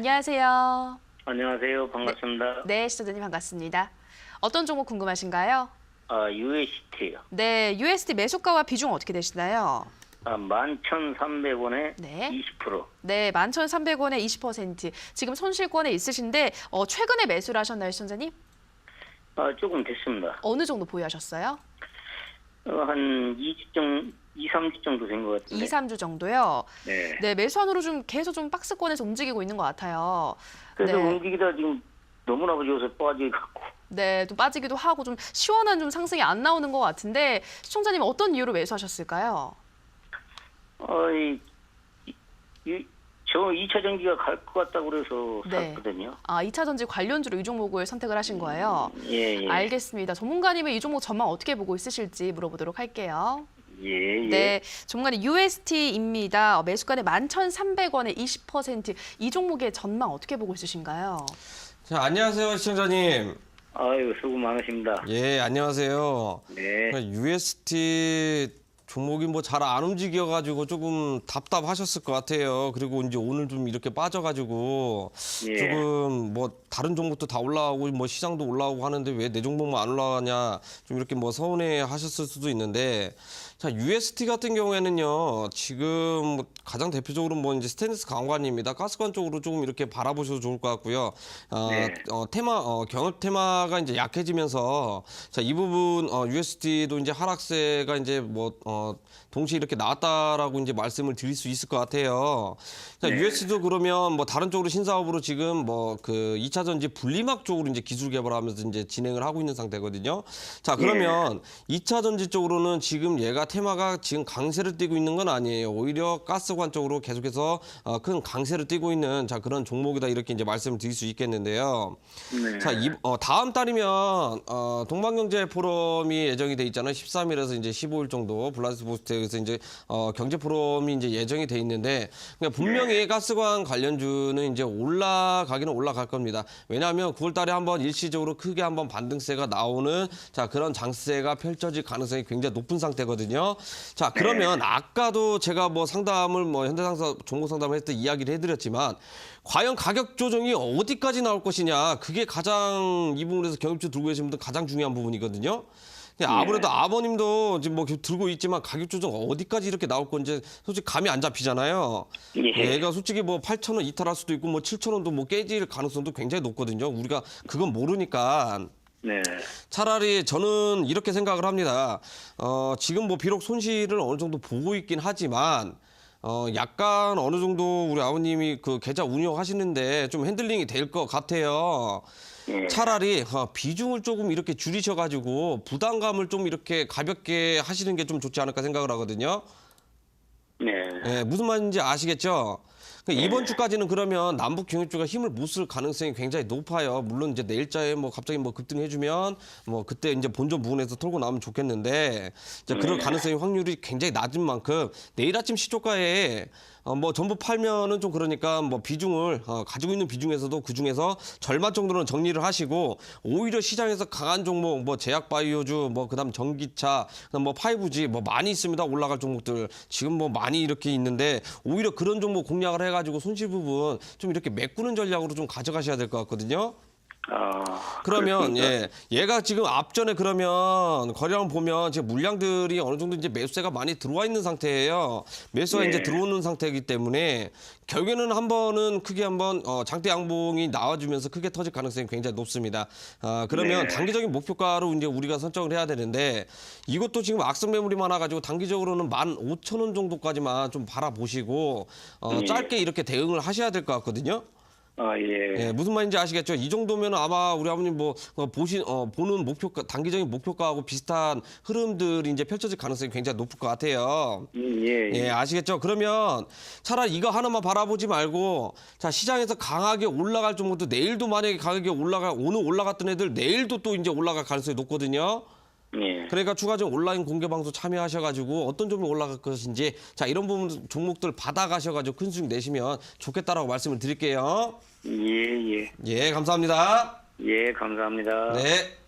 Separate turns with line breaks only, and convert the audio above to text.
안녕하세요.
안녕하세요. 반갑습니다.
네, 시청자님 반갑습니다. 어떤 종목 궁금하신가요?
아, UST요.
네, USD 매수가와 비중 어떻게 되시나요?
아, 11,300원에
네.
20%.
네, 11,300원에 20%. 지금 손실권에 있으신데 어, 최근에 매수를 하셨나요, 시청자님?
아, 조금 됐습니다.
어느 정도 보유하셨어요?
어, 한 2주 정도, 2, 3주 정도 된것
2,
같은데.
3주 정도요.
네.
네, 매수한으로 좀 계속 좀 박스권에서 움직이고 있는 것 같아요.
그래서
네.
움직이다 지금 너무나 요새 빠져갖고.
네, 좀 빠지기도 하고 좀 시원한 좀 상승이 안 나오는 것 같은데 시청자님 어떤 이유로 매수하셨을까요?
어, 이, 저 2차 전기가 갈 것 같다고 그래서
네.
샀거든요.
아, 2차 전지 관련주로 이 종목을 선택을 하신 거예요.
예, 예.
알겠습니다. 전문가님은 이 종목 전망 어떻게 보고 있으실지 물어보도록 할게요.
예, 예.
네, 전문가님 UST입니다. 매수가는 11,300원에 20%. 이 종목의 전망 어떻게 보고 있으신가요?
자, 안녕하세요, 시청자님.
아유, 수고 많으십니다.
예, 안녕하세요.
네.
UST 종목이 뭐 잘 안 움직여가지고 조금 답답하셨을 것 같아요. 그리고 이제 오늘 좀 이렇게 빠져가지고
예.
조금 뭐 다른 종목도 다 올라오고 뭐 시장도 올라오고 하는데 왜 내 종목만 안 올라가냐 좀 이렇게 뭐 서운해 하셨을 수도 있는데 자 UST 같은 경우에는요 지금 뭐 가장 대표적으로 뭐 이제 스테인리스 강관입니다 가스관 쪽으로 조금 이렇게 바라보셔도 좋을 것 같고요 어,
네.
어, 테마 어, 경협 테마가 이제 약해지면서 자 이 부분 어, USD도 이제 하락세가 이제 뭐 어, 동시에 이렇게 나왔다라고 이제 말씀을 드릴 수 있을 것 같아요. 자
네.
USD도 그러면 뭐 다른 쪽으로 신사업으로 지금 뭐 그 2차 전지 분리막 쪽으로 이제 기술 개발하면서 이제 진행을 하고 있는 상태거든요. 자 그러면 2차 전지 쪽으로는 지금 얘가 테마가 지금 강세를 띠고 있는 건 아니에요. 오히려 가스관 쪽으로 계속해서 어, 큰 강세를 띠고 있는 자 그런 종목이다 이렇게 이제 말씀을 드릴 수 있겠는데요.
네.
자, 이, 어, 다음 달이면 어, 동방경제 포럼이 예정이 돼 있잖아요. 13일에서 이제 15일 정도 블라 디보스토크에서 이제 어, 경제 포럼이 이제 예정이 돼 있는데 그러니까 분명히 가스관 관련주는 이제 올라가기는 올라갈 겁니다. 왜냐하면 9월 달에 한번 일시적으로 크게 한번 반등세가 나오는 자, 그런 장세가 펼쳐질 가능성이 굉장히 높은 상태거든요. 자, 그러면 아까도 제가 뭐 상담을 뭐 현대상사 종목 상담을 했을 때 이야기를 해드렸지만 과연 가격 조정이 어디까지 나올 것이냐 그게 가장 이 부분에서 경험치 들고 계신 분들 가장 중요한 부분이거든요. 근데 아무래도 아버님도 지금 뭐 들고 있지만 가격 조정 어디까지 이렇게 나올 건지 솔직히 감이 안 잡히잖아요.
예.
얘가 솔직히 뭐 8천 원 이탈할 수도 있고 뭐 7천 원도 뭐 깨질 가능성도 굉장히 높거든요. 우리가 그건 모르니까
네.
차라리 저는 이렇게 생각을 합니다. 어, 지금 뭐 비록 손실을 어느 정도 보고 있긴 하지만 어, 약간 어느 정도 우리 아버님이 그 계좌 운영하시는데 좀 핸들링이 될 것 같아요.
예.
차라리 어, 비중을 조금 이렇게 줄이셔가지고 부담감을 좀 이렇게 가볍게 하시는 게 좀 좋지 않을까 생각을 하거든요.
네.
예, 무슨 말인지 아시겠죠? 그러니까 이번 주까지는 그러면 남북 경협주가 힘을 못 쓸 가능성이 굉장히 높아요. 물론 이제 내일자에 뭐 갑자기 뭐 급등해주면 뭐 그때 이제 본전 부분에서 털고 나오면 좋겠는데 이제 그럴 가능성이 확률이 굉장히 낮은 만큼 내일 아침 시초가에 어, 뭐 전부 팔면은 좀 그러니까 뭐 비중을 어, 가지고 있는 비중에서도 그 중에서 절반 정도는 정리를 하시고 오히려 시장에서 강한 종목 뭐 제약 바이오주 뭐 그다음 전기차 그다음 뭐 5G 뭐 많이 있습니다. 올라갈 종목들. 지금 뭐 많이 이렇게 있는데 오히려 그런 종목 공략 을 해가지고 손실 부분 좀 이렇게 메꾸는 전략으로 좀 가져가셔야 될 것 같거든요.
아.
그러면
그렇습니까?
예 얘가 지금 앞전에 그러면 거래량 보면 지금 물량들이 어느 정도 이제 매수세가 많이 들어와 있는 상태예요. 매수가
네.
이제 들어오는 상태이기 때문에 결국에는 한 번은 크게 한번 어, 장대 양봉이 나와주면서 크게 터질 가능성이 굉장히 높습니다. 아 그러면
네.
단기적인 목표가로 이제 우리가 설정을 해야 되는데 이것도 지금 악성 매물이 많아가지고 단기적으로는 만 오천 원 정도까지만 좀 바라보시고 어,
네.
짧게 이렇게 대응을 하셔야 될 것 같거든요.
아, 예.
예, 무슨 말인지 아시겠죠? 이 정도면 아마 우리 아버님 뭐 어, 보신 어, 보는 목표가 단기적인 목표가하고 비슷한 흐름들이 이제 펼쳐질 가능성이 굉장히 높을 것 같아요.
음, 예.
예,
예.
아시겠죠? 그러면 차라리 이거 하나만 바라보지 말고 자 시장에서 강하게 올라갈 정도도 내일도 만약에 가격이 올라가 오늘 올라갔던 애들 내일도 또 이제 올라갈 가능성이 높거든요.
예.
그러니까 추가적인 온라인 공개 방송 참여하셔가지고 어떤 점이 올라갈 것인지 자 이런 부분 종목들 받아가셔가지고 큰 수익 내시면 좋겠다라고 말씀을 드릴게요.
예, 예.
예, 감사합니다.
예, 감사합니다.
네.